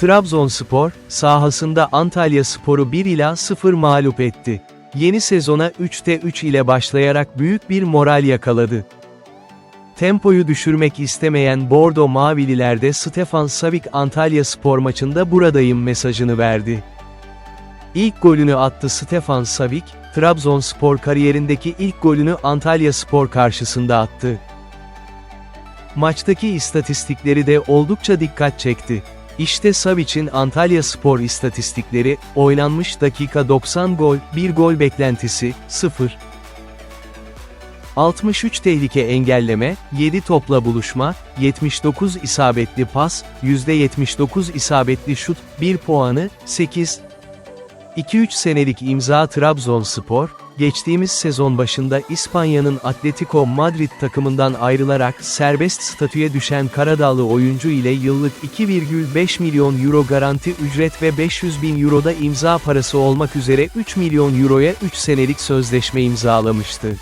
Trabzonspor, sahasında Antalya Spor'u 1 ila 0 mağlup etti. Yeni sezona 3'te 3 ile başlayarak büyük bir moral yakaladı. Tempoyu düşürmek istemeyen Bordo Mavililerde Stefan Savic Antalya Spor maçında buradayım mesajını verdi. İlk golünü attı Stefan Savic, Trabzonspor kariyerindeki ilk golünü Antalya Spor karşısında attı. Maçtaki istatistikleri de oldukça dikkat çekti. İşte Savic'in Antalya Spor istatistikleri, oynanmış dakika 90 gol, 1 gol beklentisi, 0. 63 tehlike engelleme, 7 topla buluşma, 79 isabetli pas, %79 isabetli şut, 1 puanı, 8. 2-3 senelik imza Trabzonspor, geçtiğimiz sezon başında İspanya'nın Atletico Madrid takımından ayrılarak serbest statüye düşen Karadağlı oyuncu ile yıllık 2,5 milyon euro garanti ücret ve 500 bin euroda imza parası olmak üzere 3 milyon euroya 3 senelik sözleşme imzalamıştı.